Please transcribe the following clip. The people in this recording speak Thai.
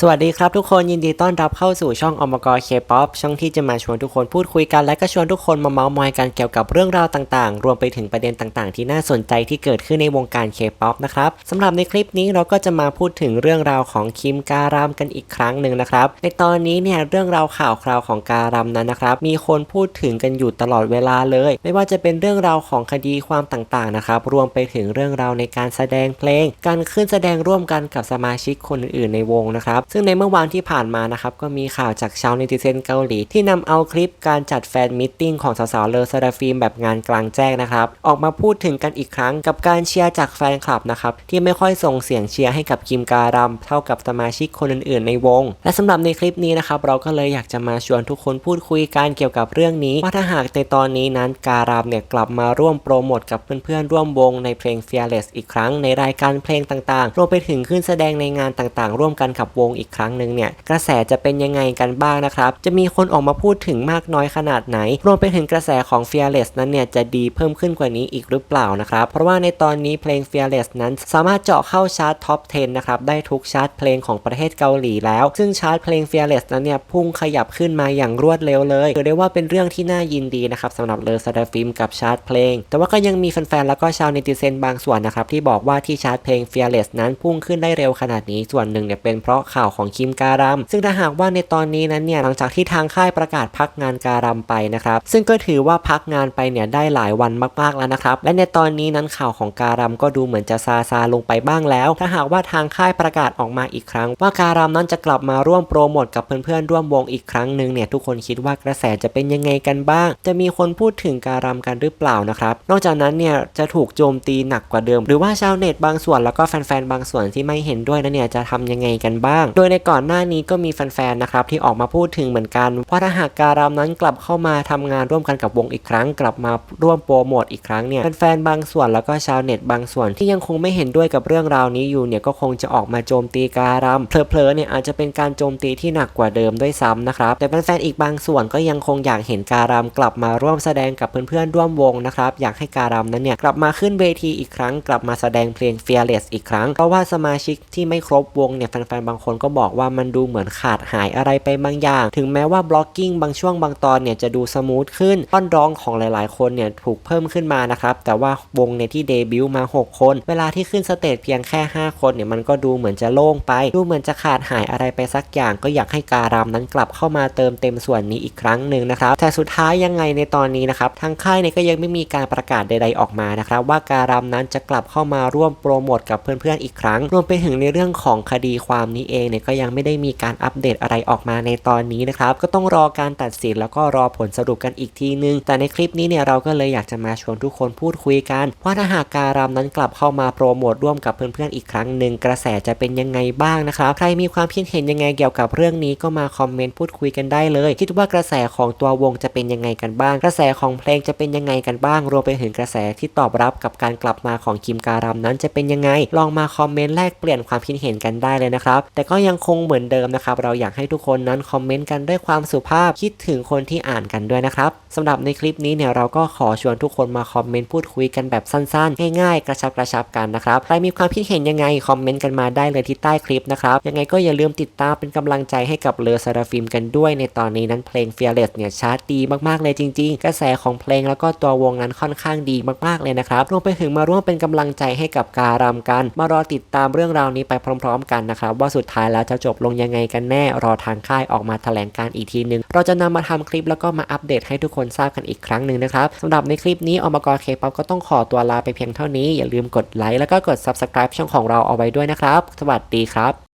สวัสดีครับทุกคนยินดีต้อนรับเข้าสู่ช่องอมกรเคป๊อปช่องที่จะมาชวนทุกคนพูดคุยกันและก็ชวนทุกคนมาเมาส์มอยกันเกี่ยวกับเรื่องราวต่างๆ รวมไปถึงประเด็นต่างๆ ที่น่าสนใจที่เกิดขึ้นในวงการเคป๊อปนะครับสำหรับในคลิปนี้เราก็จะมาพูดถึงเรื่องราวของคิมการามกันอีกครั้งหนึ่งนะครับในตอนนี้เนี่ยเรื่องราวข่าวคราวของการามนั้นนะครับมีคนพูดถึงกันอยู่ตลอดเวลาเลย ไม่ว่าจะเป็นเรื่องราวของคดีความต่างๆนะครับรวมไปถึงเรื่องราวในการแสดงเพลง การขึ้นแสดงร่วมกันกับสมาชิกคนอื่นๆในวงนะครับซึ่งในเมื่อวานที่ผ่านมานะครับก็มีข่าวจากชาวเนติเซนเกาหลี ที่นำเอาคลิปการจัดแฟนมิทติ้งของสาวๆเลอซาดาฟิล์มแบบงานกลางแจ้งนะครับ ออกมาพูดถึงกันอีกครั้งกับการเชียร์จากแฟนคลับนะครับที่ไม่ค่อยส่งเสียงเชียร์ให้กับคิมการัมเท่ากับสมาชิกคนอื่นๆ ในวง และสำหรับในคลิปนี้นะครับเราก็เลยอยากจะมาชวนทุกคนพูดคุยกันเกี่ยวกับเรื่องนี้ว่าถ้าหากในตอนนี้นั้นการัมเนี่ยกลับมาร่วมโปรโมทกับเพื่อนๆร่วมวงในเพลง Fearless อีกครั้งในรายการเพลงต่างๆรวมไปถึงขึ้นแสดงในงานต่างๆ ร่วมกันกับวงอีกครั้งหนึ่งเนี่ยกระแสจะเป็นยังไงกันบ้างนะครับ จะมีคนออกมาพูดถึงมากน้อยขนาดไหน รวมไปถึงกระแสของ Fearless นั้นเนี่ยจะดีเพิ่มขึ้นกว่านี้อีกหรือเปล่านะครับ เพราะว่าในตอนนี้เพลง Fearless นั้นสามารถเจาะเข้าชาร์ตท็อป 10 นะครับ ได้ทุกชาร์ตเพลงของประเทศเกาหลีแล้ว ซึ่งชาร์ตเพลง Fearless นั้นเนี่ยพุ่งขยับขึ้นมาอย่างรวดเร็วเลยถือได้ว่าเป็นเรื่องที่น่ายินดีนะครับสำหรับเลอซาดาฟิล์มกับชาร์ตเพลง แต่ว่าก็ยังมีแฟนๆแล้วก็ชาวเนติเซนบางส่วนนะครับที่บอกว่าที่ชาร์ตเพลง Fearless นั้นพุ่งขึ้นได้เร็วขนาดนี้ส่วนหนึ่งเนี่ยเป็นเพราะข่าวของคิมการัม ซึ่งถ้าหากว่าในตอนนี้นั้นเนี่ยหลังจากที่ทางค่ายประกาศพักงานการัมไปนะครับ ซึ่งก็ถือว่าพักงานไปเนี่ยได้หลายวันมากๆแล้วนะครับ และในตอนนี้นั้นข่าวของการัมก็ดูเหมือนจะซาซาลงไปบ้างแล้ว ถ้าหากว่าทางค่ายประกาศออกมาอีกครั้ง ว่าการัมนั้นจะกลับมาร่วมโปรโมทกับเพื่อนๆร่วมวงอีกครั้งหนึ่งเนี่ยทุกคนคิดว่ากระแสจะเป็นยังไงกันบ้าง จะมีคนพูดถึงการัมกันหรือเปล่านะครับนอกจากนั้นเนี่ยจะถูกโจมตีหนักกว่าเดิม หรือว่าชาวเน็ตบางส่วนแล้วก็แฟนๆบางส่วนที่ไม่เห็นด้วยนะเนี่ยจะทำยังไงกันบ้างโดยในก่อนหน้านี้ก็มีแฟนๆนะครับที่ออกมาพูดถึงเหมือนกันว่าถ้าหากการัมนั้นกลับเข้ามาทำงานร่วมกันกับวงอีกครั้ง กลับมาร่วมโปรโมทอีกครั้งเนี่ยแฟนๆบางส่วนแล้วก็ชาวเน็ตบางส่วนที่ยังคงไม่เห็นด้วยกับเรื่องราวนี้อยู่เนี่ยก็คงจะออกมาโจมตีการัมเพลอๆเนี่ยอาจจะเป็นการโจมตีที่หนักกว่าเดิมด้วยซ้ำนะครับแต่แฟนๆอีกบางส่วนก็ยังคงอยากเห็นการัมกลับมาร่วมแสดงกับเพื่อนๆร่วมวงนะครับอยากให้การัมนั้นเนี่ยกลับมาขึ้นเวทีอีกครั้ง กลับมาแสดงเพลง Fearless อีกครั้งเพราะว่าสมาชิกที่ไม่ครบวงเนี่ยแฟนๆบางคนก็บอกว่ามันดูเหมือนขาดหายอะไรไปบางอย่าง ถึงแม้ว่าบล็อกกิ้งบางช่วงบางตอนเนี่ยจะดูสมูทขึ้นท่อนร้องของหลายๆ คนเนี่ยถูกเพิ่มขึ้นมานะครับแต่ว่าวงเนี่ยที่เดบิวต์มา 6 คน เวลาที่ขึ้นสเตจเพียงแค่ 5 คนเนี่ยมันก็ดูเหมือนจะโล่งไป ดูเหมือนจะขาดหายอะไรไปสักอย่าง ก็อยากให้การามนั้นกลับเข้ามาเติมเต็มส่วนนี้อีกครั้งหนึ่งนะครับแต่สุดท้ายยังไงในตอนนี้นะครับทางค่ายเนี่ยก็ยังไม่มีการประกาศใด ๆออกมานะครับว่าการามนั้นจะกลับเข้ามาร่วมโปรโมทกับเพื่อนๆอีกครั้ง รวมไปถึงในเรื่องของคดีความนี้เองเนี่ยก็ยังไม่ได้มีการอัปเดตอะไรออกมาในตอนนี้นะครับ ก็ต้องรอการตัดสินแล้วก็รอผลสรุปกันอีกทีนึง แต่ในคลิปนี้เนี่ยเราก็เลยอยากจะมาชวนทุกคนพูดคุยกันว่าถ้าหากการามนั้นกลับเข้ามาโปรโมทร่วมกับเพื่อนๆอีกครั้งหนึ่งกระแสจะเป็นยังไงบ้างนะครับ ใครมีความคิดเห็นยังไงเกี่ยวกับเรื่องนี้ก็มาคอมเมนต์พูดคุยกันได้เลย คิดว่ากระแสของตัววงจะเป็นยังไงกันบ้าง กระแสของเพลงจะเป็นยังไงกันบ้าง รวมไปถึงกระแสที่ตอบรับกับการกลับมาของคิมการามนั้นจะเป็นยังไง ลองมาคอมเมนต์แลกเปลี่ยนความคิดเห็นกันได้เลยนะครับแต่ก็็ยังคงเหมือนเดิมนะครับ เราอยากให้ทุกคนนั้นคอมเมนต์กันด้วยความสุภาพคิดถึงคนที่อ่านกันด้วยนะครับสำหรับในคลิปนี้เนี่ยเราก็ขอชวนทุกคนมาคอมเมนต์พูดคุยกันแบบสั้นๆ ง่ายๆ กระชับกระชับกันนะครับใครมีความคิดเห็นยังไงคอมเมนต์กันมาได้เลยที่ใต้คลิปนะครับยังไงก็อย่าลืมติดตามเป็นกำลังใจให้กับเลอซาราฟิมกันด้วย ในตอนนี้นั้นเพลง Fearless เนี่ยชาร์ตดีมากๆเลยจริง ๆ กระแสของเพลงแล้วก็ตัววงนั้นค่อนข้างดีมากๆเลยนะครับรวมไปถึงมาร่วมเป็นกำลังใจให้กับการามกัน มารอติดตามเรื่องราวนี้ไปพร้อม ๆ กันนะครับว่าสุดท้ายแล้วจะจบลงยังไงกันแน่ รอทางค่ายออกมาแถลงการอีกทีนึง เราจะนำมาทำคลิปแล้วก็มาอัปเดตให้ทุกคนทราบกันอีกครั้งหนึ่งนะครับสำหรับในคลิปนี้อมกรเคป๊อปก็ต้องขอตัวลาไปเพียงเท่านี้อย่าลืมกดไลค์แล้วก็กด subscribe ช่องของเราเอาไว้ด้วยนะครับ สวัสดีครับ